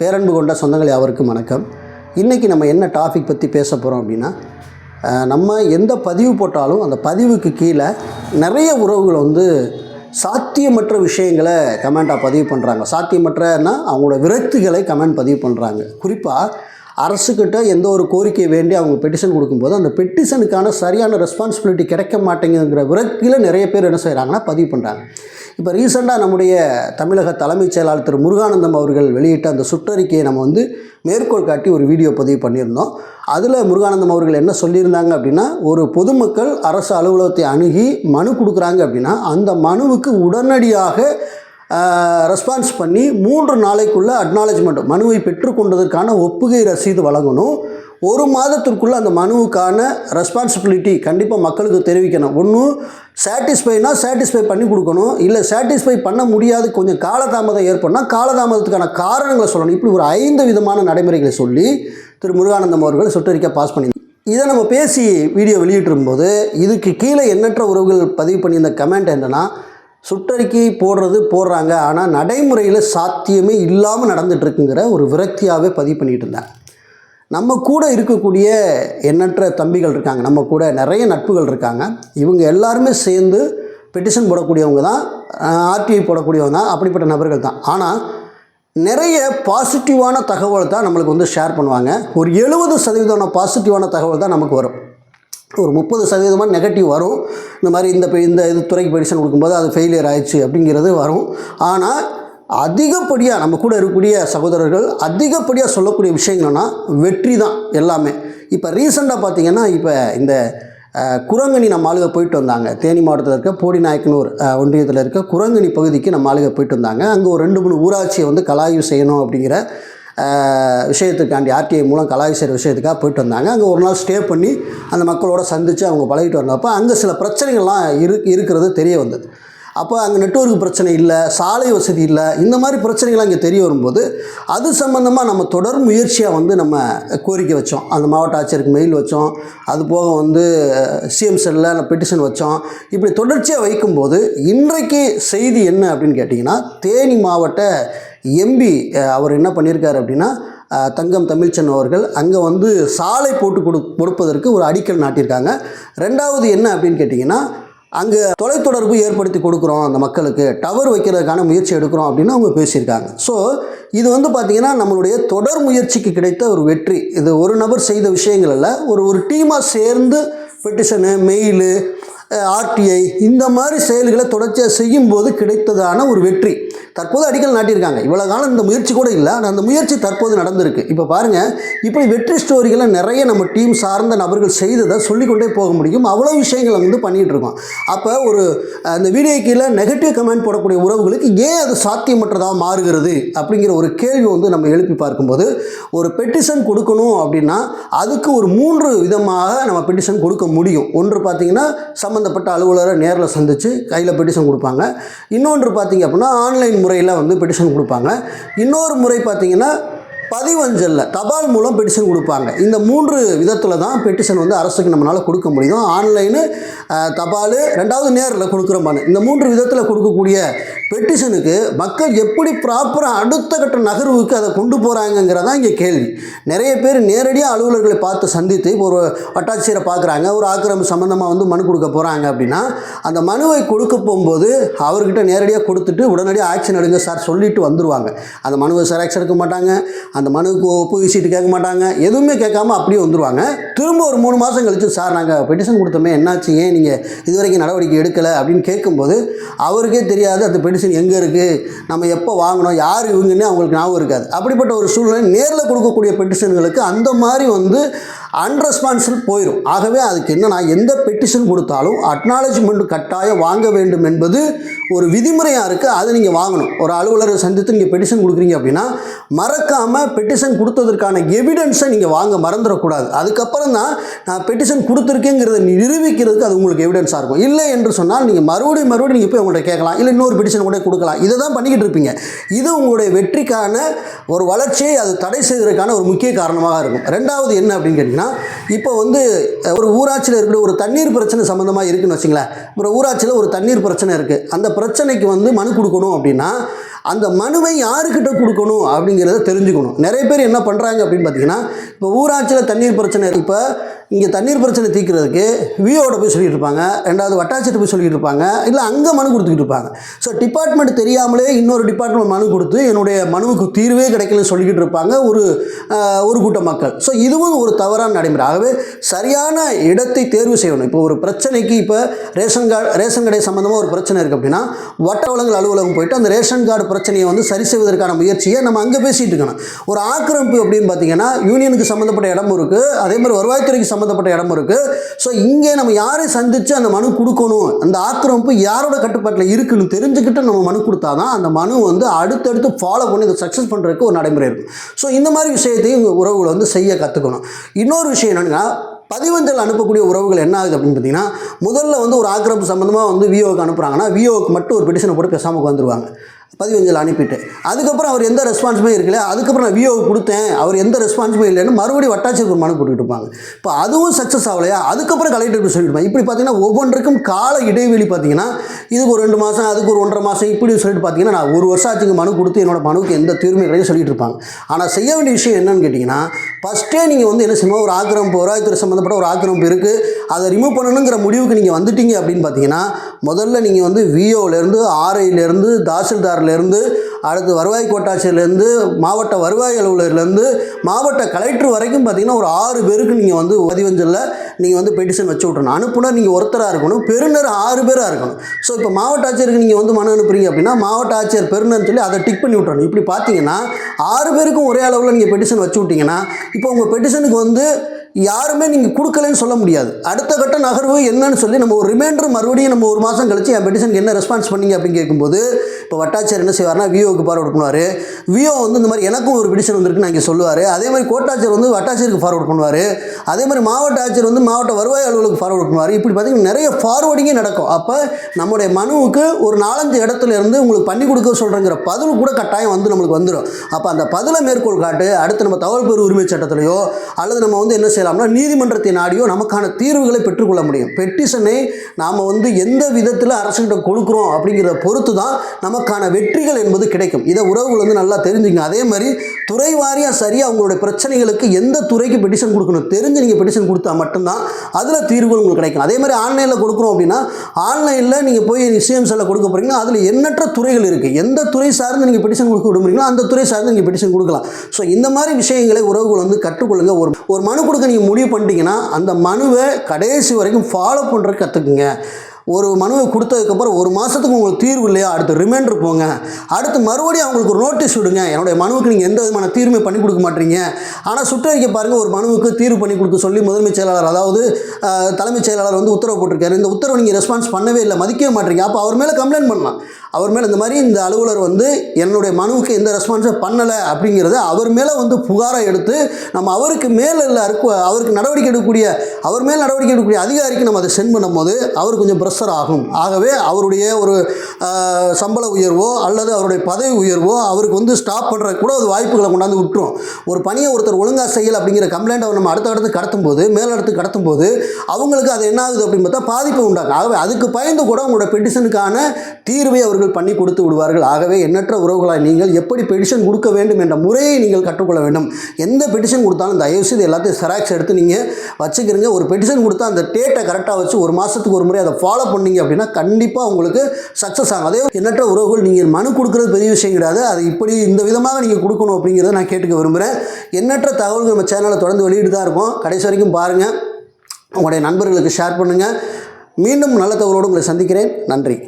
பேரன்பு கொண்ட சொந்தங்கள் யாவருக்கும் வணக்கம். இன்றைக்கி நம்ம என்ன டாபிக் பற்றி பேச போகிறோம் அப்படின்னா நம்ம எந்த பதிவு போட்டாலும் அந்த பதிவுக்கு கீழே நிறைய உறவுகள் வந்து சாத்தியமற்ற விஷயங்களை கமெண்ட்டாக பதிவு பண்ணுறாங்க சாத்தியமற்றன்னா அவங்களோட விரக்திகளை கமெண்ட் பதிவு பண்ணுறாங்க குறிப்பாக அரசுக்கிட்ட எந்த ஒரு கோரிக்கை வேண்டி அவங்க பெட்டிஷன் கொடுக்கும்போது அந்த பெட்டிஷனுக்கான சரியான ரெஸ்பான்சிபிலிட்டி கிடைக்க மாட்டேங்குங்கிற விரக்தியில் நிறைய பேர் என்ன செய்கிறாங்கன்னா பதிவு பண்ணுறாங்க இப்போ ரீசெண்டாக நம்முடைய தமிழக தலைமைச் செயலாளர் திரு முருகானந்தம் அவர்கள் வெளியிட்ட அந்த சுற்றறிக்கையை நம்ம வந்து மேற்கோள் காட்டி ஒரு வீடியோ பதிவு பண்ணியிருந்தோம். அதில் முருகானந்தம் அவர்கள் என்ன சொல்லியிருந்தாங்க அப்படின்னா ஒரு பொதுமக்கள் அரசு அலுவலகத்தை அணுகி மனு கொடுக்குறாங்க அப்படின்னா அந்த மனுவுக்கு உடனடியாக ரெஸ்பான்ஸ் பண்ணி மூன்று நாளைக்குள்ளே அக்னாலஜ்மெண்ட் மனுவை பெற்றுக்கொண்டதற்கான ஒப்புகை ரசீது வழங்கணும். ஒரு மாதத்திற்குள்ளே அந்த மனுவுக்கான ரெஸ்பான்சிபிலிட்டி கண்டிப்பாக மக்களுக்கு தெரிவிக்கணும். ஒன்றும் சாட்டிஸ்ஃபைனா சாட்டிஸ்ஃபை பண்ணி கொடுக்கணும். இல்லை சாட்டிஸ்ஃபை பண்ண முடியாது கொஞ்சம் காலதாமதம் ஏற்படனா காலதாமதத்துக்கான காரணங்களை சொல்லணும். இப்படி ஒரு ஐந்து விதமான நடைமுறைகளை சொல்லி திரு முருகானந்தம் அவர்கள் சுற்றறிக்கை பாஸ் பண்ணி இதை நம்ம பேசி வீடியோ வெளியிட்டிருக்கும்போது இதுக்கு கீழே எண்ணற்ற உறவுகள் பதிவு பண்ணியிருந்த கமெண்ட் என்னென்னா சுற்றறிக்கை போடுறது போடுறாங்க. ஆனால் நடைமுறையில் சாத்தியமே இல்லாமல் நடந்துகிட்ருக்குங்கிற ஒரு விரக்தியாகவே பதிவு பண்ணிகிட்டு இருந்தேன் நம்ம கூட இருக்கக்கூடிய எண்ணற்ற தம்பிகள் இருக்காங்க. நம்ம கூட நிறைய நட்புகள் இருக்காங்க. இவங்க எல்லாருமே சேர்ந்து பெட்டிஷன் போடக்கூடியவங்க தான் ஆர்டிஐ போடக்கூடியவங்க தான் அப்படிப்பட்ட நபர்கள் தான். ஆனால் நிறைய பாசிட்டிவான தகவல் தான் நம்மளுக்கு வந்து ஷேர் பண்ணுவாங்க. ஒரு எழுபது சதவீதமான பாசிட்டிவான தகவல் தான் நமக்கு வரும். ஒரு முப்பது சதவீதமாக நெகட்டிவ் வரும். இந்த மாதிரி இந்த இந்த இது துறைக்கு பெடிஷன் கொடுக்கும்போது அது ஃபெயிலியர் ஆயிடுச்சு அப்படிங்கிறது வரும். ஆனால் அதிகப்படியாக நம்ம கூட இருக்கக்கூடிய சகோதரர்கள் அதிகப்படியாக சொல்லக்கூடிய விஷயங்கள்னா வெற்றி தான் எல்லாமே. இப்போ ரீசெண்டாக பார்த்தீங்கன்னா இப்போ இந்த குரங்கணி நம்ம ஆளுக போயிட்டு வந்தாங்க. தேனி மாவட்டத்தில் இருக்க போடிநாயக்கனூர் ஒன்றியத்தில் இருக்க குரங்கணி பகுதிக்கு நம்ம ஆளுக போயிட்டு வந்தாங்க. அங்கே ஒரு ரெண்டு மூணு ஊராட்சியை வந்து கலாய்வு செய்யணும் அப்படிங்கிற விஷயத்துக்காண்டி ஆர்டிஐ மூலம் கலாய்வு செய்கிற விஷயத்துக்காக போயிட்டு வந்தாங்க. அங்கே ஒரு நாள் ஸ்டே பண்ணி அந்த மக்களோட சந்தித்து அவங்க பழகிட்டு வந்தப்போ அங்கே சில பிரச்சனைகள்லாம் இரு இருக்கிறது தெரிய வந்தது. அப்போ அங்கே நெட்வொர்க் பிரச்சனை இல்லை சாலை வசதி இல்லை இந்த மாதிரி பிரச்சனைகள் அங்கே தெரிய வரும்போது அது சம்மந்தமாக நம்ம தொடர் முயற்சியாக வந்து நம்ம கோரிக்கை வச்சோம். அந்த மாவட்ட ஆட்சியருக்கு மெயில் வச்சோம். அது போக வந்து சிஎம் செல்லில் பெட்டிஷன் வச்சோம். இப்படி தொடர்ச்சியாக வைக்கும்போது இன்றைக்கு செய்தி என்ன அப்படின்னு கேட்டிங்கன்னா தேனி மாவட்ட எம்பி அவர் என்ன பண்ணியிருக்காரு அப்படின்னா தங்கம் தமிழ்ச்சென் அவர்கள் அங்கே வந்து சாலை போட்டு கொடு கொடுப்பதற்கு ஒரு அடிக்கல் நாட்டியிருக்காங்க. ரெண்டாவது என்ன அப்படின்னு கேட்டிங்கன்னா அங்கே தொலைத்தொடர்பு ஏற்படுத்தி கொடுக்குறோம் அந்த மக்களுக்கு. டவர் வைக்கிறதுக்கான முயற்சி எடுக்கிறோம் அப்படின்னு அவங்க பேசியிருக்காங்க. ஸோ இது வந்து பார்த்திங்கன்னா நம்மளுடைய தொடர் முயற்சிக்கு கிடைத்த ஒரு வெற்றி. இது ஒரு நபர் செய்த விஷயங்கள் அல்ல ஒரு ஒரு டீமாக சேர்ந்து பெட்டிஷனு மெயிலு ஆர்டிஐ இந்த மாதிரி செயல்களை தொடர்ச்சியாக செய்யும்போது கிடைத்ததான ஒரு வெற்றி. தற்போது அடிக்கல் நாட்டியிருக்காங்க. இவ்வளோ காலம் இந்த முயற்சி கூட இல்லை. ஆனால் அந்த முயற்சி தற்போது நடந்திருக்கு. இப்போ பாருங்கள் இப்படி வெற்றி ஸ்டோரிகளை நிறைய நம்ம டீம் சார்ந்த நபர்கள் செய்ததை சொல்லிக்கொண்டே போக முடியும். அவ்வளோ விஷயங்களை வந்து பண்ணிகிட்டு இருக்கோம் அப்போ ஒரு அந்த வீடியோ கீழே நெகட்டிவ் கமெண்ட் போடக்கூடிய உறவுகளுக்கு ஏன் அது சாத்தியமற்றதாக மாறுகிறது அப்படிங்கிற ஒரு கேள்வி வந்து நம்ம எழுப்பி பார்க்கும்போது ஒரு பெட்டிஷன் கொடுக்கணும் அப்படின்னா அதுக்கு ஒரு மூன்று விதமாக நம்ம பெட்டிஷன் கொடுக்க முடியும். ஒன்று பார்த்தீங்கன்னா சம்மந்தப்பட்ட அலுவலரை நேரில் சந்தித்து கையில் பெட்டிஷன் கொடுப்பாங்க. இன்னொன்று பார்த்தீங்க அப்படின்னா ஆன்லைன் முறையில் வந்து பெட்டிஷன் கொடுப்பாங்க. இன்னொரு முறை பார்த்திங்கன்னா பதிவஞ்சலில். தபால் மூலம் பெட்டிஷன் கொடுப்பாங்க. இந்த மூன்று விதத்தில் தான் பெட்டிஷன் வந்து அரசுக்கு நம்மளால் கொடுக்க முடியும். ஆன்லைனு தபால் ரெண்டாவது நேரில் கொடுக்குற மாதிரி இந்த மூன்று விதத்தில் கொடுக்கக்கூடிய பெட்டிஷனுக்கு மக்கள் எப்படி ப்ராப்பராக அடுத்த கட்ட நகர்வுக்கு அதை கொண்டு போகிறாங்கங்கிறதான் இங்கே கேள்வி. நிறைய பேர் நேரடியாக அலுவலர்களை பார்த்து சந்தித்து இப்போ ஒரு வட்டாட்சியரை பார்க்குறாங்க. ஒரு ஆக்கிரமி சம்மந்தமாக வந்து மனு கொடுக்க போகிறாங்க அப்படின்னா அந்த மனுவை கொடுக்க போகும்போது அவர்கிட்ட நேரடியாக கொடுத்துட்டு உடனடியாக ஆக்ஷன் எடுங்க சார் சொல்லிட்டு வந்துடுவாங்க அந்த மனுவை சார் ஆக்ஷன் எடுக்க மாட்டாங்க. அந்த மனுவுக்கு ஒப்புகை சீட்டு கேட்க மாட்டாங்க. எதுவுமே கேட்காம அப்படியே வந்துடுவாங்க திரும்ப ஒரு மூணு மாதம் கழித்து சார் நாங்கள் பெட்டிஷன் கொடுத்தோமே என்னாச்சு? ஏன் நீங்கள் இதுவரைக்கும் நடவடிக்கை எடுக்கலை? அப்படின்னு கேட்கும்போது அவருக்கே தெரியாது அந்த பெட்டிஷன் எங்கே இருக்குது நம்ம எப்போ வாங்கினோம் யார் இவங்கன்னு அவங்களுக்கு ஞாபகம் இருக்காது. அப்படிப்பட்ட ஒரு சூழ்நிலை நேரில் கொடுக்கக்கூடிய பெட்டிஷன்களுக்கு அந்த மாதிரி வந்து அன்ரெஸ்பான்சிபிள் போயிடும் ஆகவே அதுக்கு என்னென்னா எந்த பெட்டிஷன் கொடுத்தாலும் அக்னாலஜ்மெண்ட் கட்டாயம் வாங்க வேண்டும் என்பது ஒரு விதிமுறையாக இருக்குது அதை நீங்கள் வாங்கணும். ஒரு அலுவலரை சந்தித்து நீங்கள் பெட்டிஷன் கொடுக்குறீங்க அப்படின்னா மறக்காமல் பெட்டிஷன் கொடுத்ததற்கான எவிடன்ஸை நீங்கள் வாங்க மறந்துடக்கூடாது. அதுக்கப்புறம் தான் நான் பெட்டிஷன் கொடுத்துருக்கேங்கிறத நிரூபிக்கிறதுக்கு அது உங்களுக்கு எவிடன்ஸாக இருக்கும். இல்லை என்று சொன்னால் நீங்கள் மறுபடியும் மறுபடியும் நீங்கள் போய் உங்கள்கிட்ட கேட்கலாம். இல்லை இன்னொரு பெட்டிஷன் கூட கொடுக்கலாம். இதை தான் பண்ணிக்கிட்டு இருப்பீங்க. இது உங்களுடைய வெற்றிக்கான ஒரு வளர்ச்சியை அது தடை செய்வதற்கான ஒரு முக்கிய காரணமாக இருக்கும். ரெண்டாவது என்ன அப்படின்னு கேட்டிங்கன்னா இப்போ வந்து ஒரு ஊராட்சியில் இருக்கிற ஒரு தண்ணீர் பிரச்சனை சம்மந்தமாக இருக்குன்னு வச்சுங்களேன். ஒரு ஊராட்சியில் ஒரு தண்ணீர் பிரச்சனை இருக்குது அந்த பிரச்சனைக்கு வந்து மனு கொடுக்கணும் அப்படின்னா அந்த மனுவை யாருக்கிட்ட கொடுக்கணும் அப்படிங்கிறத தெரிஞ்சுக்கணும். நிறைய பேர் என்ன பண்ணுறாங்க அப்படின்னு பார்த்தீங்கன்னா இப்போ ஊராட்சியில் தண்ணீர் பிரச்சனை இப்போ இங்கே தண்ணீர் பிரச்சனை தீர்க்கிறதுக்கு விஓட போய் சொல்லிட்டு இருப்பாங்க ரெண்டாவது வட்டாட்சியர்கிட்ட போய் சொல்லிட்டு இருப்பாங்க இல்லை அங்கே மனு கொடுத்துக்கிட்டு இருப்பாங்க. ஸோ டிபார்ட்மெண்ட் தெரியாமலே இன்னொரு டிபார்ட்மெண்ட் மனு கொடுத்து என்னுடைய மனுவுக்கு தீர்வே கிடைக்கலன்னு சொல்லிக்கிட்டு இருப்பாங்க ஒரு ஒரு கூட்ட மக்கள். ஸோ இதுவும் ஒரு தவறான நடைமுறை. ஆகவே சரியான இடத்தை தேர்வு செய்யணும். இப்போ ஒரு பிரச்சனைக்கு இப்போ ரேஷன் கார்டு ரேஷன் கடை சம்மந்தமாக ஒரு பிரச்சனை இருக்குது அப்படின்னா வட்ட வளங்கள் அலுவலகம் போயிட்டு அந்த ரேஷன் கார்டு பிரச்சனையை வந்து சரி செய்வதற்கான முயற்சியை நம்ம அங்கே பேசிகிட்டு இருக்கணும். ஒரு ஆக்கிரமிப்பு அப்படின்னு பார்த்தீங்கன்னா யூனியனுக்கு சம்மந்தப்பட்ட இடமும் இருக்குது அதே மாதிரி வருவாய்த்துறைக்கு சம்மந்தப்பட்ட இடமும் இருக்குது ஸோ இங்கே நம்ம யாரை சந்தித்து அந்த மனு கொடுக்கணும்? அந்த ஆக்கிரமிப்பு யாரோட கட்டுப்பாட்டில் இருக்குன்னு தெரிஞ்சுக்கிட்டு நம்ம மனு கொடுத்தா தான் அந்த மனு வந்து அடுத்தடுத்து ஃபாலோ பண்ணி இதை சக்ஸஸ் பண்ணுறதுக்கு ஒரு நடைமுறை இருக்கும். ஸோ இந்த மாதிரி விஷயத்தையும் உறவுகளை வந்து செய்ய கற்றுக்கணும் இன்னொரு விஷயம் என்னென்னா பதிவஞ்சல் அனுப்பக்கூடிய உறவுகள் என்ன ஆகுது அப்படின்னு பார்த்தீங்கன்னா முதல்ல வந்து ஒரு ஆக்கிரமிப்பு சம்மந்தமாக வந்து விஓக்கு அனுப்புகிறாங்கன்னா விஓக்கு மட்டும் ஒரு பெட்டிஷனை போட்டு பேசாமல் உட்காந்துருவாங்க பதிவஞ்சல் அனுப்பிட்டு. அதுக்கப்புறம் அவர் எந்த ரெஸ்பான்ஸுமே இருக்கல. அதுக்கப்புறம் நான் விஓ கொடுத்தேன். அவர் எந்த ரெஸ்பான்ஸுமே இல்லைன்னு மறுபடியும் வட்டாட்சியர் ஒரு மனு போட்டுக்கிட்டு இருப்பாங்க. இப்போ அதுவும் சக்ஸஸ் ஆகலையா? அதுக்கப்புறம் கலெக்டருக்கு சொல்லிட்டு இப்படி பார்த்தீங்கன்னா ஒவ்வொன்றுக்கும் கால இடைவெளி பார்த்தீங்கன்னா இதுக்கு ஒரு ரெண்டு மாதம் அதுக்கு ஒரு ஒன்றரை மாதம் இப்படி சொல்லிட்டு பார்த்தீங்கன்னா நான் ஒரு வருஷம் ஆச்சுங்க மனு கொடுத்து என்னோட மனுவுக்கு எந்த தீர்மை கிடையாது சொல்லிட்டு இருப்பாங்க. ஆனால் செய்ய வேண்டிய விஷயம் என்னன்னு கேட்டிங்கன்னா ஃபஸ்ட்டே நீங்கள் வந்து என்ன செய்யணும்? ஒரு ஆக்கிரமிப்பு வருவாய்த்துறை சம்மந்தப்பட்ட ஒரு ஆக்கிரமிப்பு இருக்குது அதை ரிமூவ் பண்ணணுங்கிற முடிவுக்கு நீங்கள் வந்துட்டீங்க அப்படின்னு பார்த்தீங்கன்னா முதல்ல நீங்கள் வந்து விஓலேருந்து ஆர்ஐலேருந்து தாசில்தார்லேருந்து அடுத்து வருவாய் கோட்டாட்சியர்லேருந்து மாவட்ட வருவாய் அலுவலர்லேருந்து மாவட்ட கலெக்டர் வரைக்கும் பார்த்தீங்கன்னா ஒரு ஆறு பேருக்கு நீங்கள் வந்து பதிவஞ்சலில் நீங்கள் வந்து பெட்டிஷன் வச்சு விட்றணும் அனுப்புனர் நீங்கள் ஒருத்தராக இருக்கணும் பெருநர் ஆறு பேராக இருக்கணும். ஸோ இப்போ மாவட்ட ஆட்சியருக்கு நீங்கள் வந்து மனு அனுப்புறீங்க அப்படின்னா மாவட்ட ஆட்சியர் பெருநர்னு சொல்லி அதை டிக் பண்ணி விட்றணும் இப்படி பார்த்தீங்கன்னா ஆறு பேருக்கும் ஒரே அளவில் நீங்கள் பெட்டிஷன் வச்சு விட்டீங்கன்னா இப்போ உங்கள் பெட்டிஷனுக்கு வந்து யாருமே நீங்கள் கொடுக்கலன்னு சொல்ல முடியாது. அடுத்த கட்ட நகர்வு என்னன்னு சொல்லி நம்ம ஒரு ரிமைண்டர் மறுபடியும் நம்ம ஒரு மாதம் கழிச்சு என் பெட்டிஷனுக்கு என்ன ரெஸ்பான்ஸ் பண்ணீங்க அப்படின்னு கேட்கும்போது இப்போ வட்டாட்சியர் என்ன செய்வார்னா விஓக்கு ஃபார்வர்ட் பண்ணுவார். விஓ வந்து இந்த மாதிரி எனக்கும் ஒரு பெட்டிஷன் வந்திருக்கு நான் இங்கே சொல்லுவார். அதே மாதிரி கோட்டாட்சியர் வந்து வட்டாட்சியருக்கு ஃபார்வர்ட் பண்ணுவார். அதே மாதிரி மாவட்ட ஆட்சியர் வந்து மாவட்ட வருவாய் அலுவலுக்கு ஃபார்வர்ட் பண்ணுவார். இப்படி பார்த்தீங்கன்னா நிறைய ஃபார்வர்டிங்கே நடக்கும். அப்போ நம்முடைய மனுவுக்கு ஒரு நாலஞ்சு இடத்துல இருந்து உங்களுக்கு பண்ணி கொடுக்க சொல்கிறேங்கிற பதில் கூட கட்டாயம் வந்து நம்மளுக்கு வந்துடும் அப்போ அந்த பதிலை மேற்கோள் காட்டு அடுத்து நம்ம தகவல் பெறு உரிமை சட்டத்திலையோ அல்லது நம்ம வந்து என்ன செய்யலாம்னா நீதிமன்றத்தை நாடியோ நமக்கான தீர்வுகளை பெற்றுக்கொள்ள முடியும். பெட்டிஷனை நாம் வந்து எந்த விதத்தில் அரசுகிட்ட கொடுக்குறோம் அப்படிங்கிறத பொறுத்து தான் நமக்கான வெற்றிகள் என்பது கிடைக்கும். இதை உறவுகள் வந்து நல்லா தெரிஞ்சுங்க. அதே மாதிரி துறை வாரியாக சரியாக உங்களுடைய பிரச்சனைகளுக்கு எந்த துறைக்கு பெட்டிஷன் கொடுக்கணும் தெரிஞ்சு நீங்கள் பெட்டிஷன் கொடுத்தா மட்டும்தான் அதில் தீர்வுகள் உங்களுக்கு கிடைக்கும். அதே மாதிரி ஆன்லைனில் கொடுக்குறோம் அப்படின்னா ஆன்லைனில் நீங்கள் போய் சிஎம்சில் கொடுக்க போகிறீங்கன்னா அதில் எண்ணற்ற துறைகள் இருக்குது எந்த துறை சார்ந்து நீங்கள் பெட்டிஷன் கொடுக்க விடுமுறீங்களோ அந்த துறை சார்ந்து நீங்கள் பெட்டிஷன் கொடுக்கலாம். ஸோ இந்த மாதிரி விஷயங்களை உறவுகள் வந்து கற்றுக்கொள்ளுங்க. ஒரு ஒரு மனு கொடுக்க நீங்கள் முடிவு பண்ணிட்டீங்கன்னா அந்த மனுவை கடைசி வரைக்கும் ஃபாலோ பண்ணுறதுக்கு கற்றுக்குங்க ஒரு மனுவை கொடுத்ததுக்கப்புறம் ஒரு மாதத்துக்கு உங்களுக்கு தீர்வு இல்லையா? அடுத்து ரிமைண்டர் போங்க. அடுத்து மறுபடியும் அவங்களுக்கு ஒரு நோட்டீஸ் விடுங்க. என்னுடைய மனுவுக்கு நீங்கள் எந்த விதமான தீர்வுமே பண்ணி கொடுக்க மாட்டீங்க. ஆனால் சுற்றறிக்கை பாருங்கள் ஒரு மனுவுக்கு தீர்வு பண்ணி கொடுக்க சொல்லி முதன்மைச் செயலாளர் அதாவது தலைமைச் செயலாளர் வந்து உத்தரவு போட்டிருக்காரு. இந்த உத்தரவை நீங்கள் ரெஸ்பான்ஸ் பண்ணவே இல்லை மதிக்கவே மாட்டீங்க. அப்போ அவர் மேலே கம்ப்ளைண்ட் பண்ணலாம். அவர் மேலே இந்த மாதிரி இந்த அலுவலர் வந்து என்னுடைய மனுவுக்கு எந்த ரெஸ்பான்ஸும் பண்ணலை அப்படிங்கிறத அவர் மேலே வந்து புகாரை எடுத்து நம்ம அவருக்கு மேலே இல்லை அவருக்கு நடவடிக்கை எடுக்கக்கூடிய அவர் மேல் நடவடிக்கை எடுக்கக்கூடிய அதிகாரிக்கு நம்ம அதை சென்ட் பண்ணும்போது அவர் கொஞ்சம் ப்ரெஷர் ஆகும். ஆகவே அவருடைய ஒரு சம்பள உயர்வோ அல்லது அவருடைய பதவி உயர்வோ அவருக்கு வந்து ஸ்டாப் பண்ணுற கூட ஒரு வாய்ப்புகளை கொண்டாந்து விட்டுரும். ஒரு பணியை ஒருத்தர் ஒழுங்காக செய்யலை அப்படிங்கிற கம்ப்ளைண்ட் அவர் நம்ம அடுத்த இடத்துக்கு கடத்தும் போது மேலிடத்து கடத்தும் போது அவங்களுக்கு அது என்ன ஆகுது அப்படின்னு பார்த்தா பாதிப்பு உண்டாகும் ஆகவே அதுக்கு பயந்து கூட உங்களோட பெட்டிஷனுக்கான தீர்வை அவர்கள் பண்ணி கொடுத்து விடுவார்கள். ஆகவே எண்ணற்ற உறவுகளாக நீங்கள் எப்படி பெட்டிஷன் கொடுக்க வேண்டும் என்ற முறையை நீங்கள் கற்றுக்கொள்ள வேண்டும். எந்த பெட்டிஷன் கொடுத்தாலும் தயவு செய்து எல்லாத்தையும் செராக்ஸ் எடுத்து நீங்கள் வச்சுக்கிறீங்க. ஒரு பெட்டிஷன் கொடுத்தா அந்த டேட்டை கரெக்டாக வச்சு ஒரு மாதத்துக்கு ஒரு முறை அதை ஃபாலோ பண்ணீங்க அப்படின்னா கண்டிப்பாக உங்களுக்கு சக்ஸஸ் ஆகும். அதே எண்ணற்ற உறவுகள் நீங்கள் மனு கொடுக்குறது பெரிய விஷயம் கிடையாது. அது இப்படி இந்த விதமாக நீங்கள் கொடுக்கணும் அப்படிங்கிறத நான் கேட்டுக்க விரும்புகிறேன் எண்ணற்ற தகவல்கள் நம்ம சேனலில் தொடர்ந்து வெளியிட்டு தான் இருக்கோம். கடைசி வரைக்கும் பாருங்கள் உங்களுடைய நண்பர்களுக்கு ஷேர் பண்ணுங்கள் மீண்டும் நல்ல தகவலோடு உங்களை சந்திக்கிறேன். நன்றி.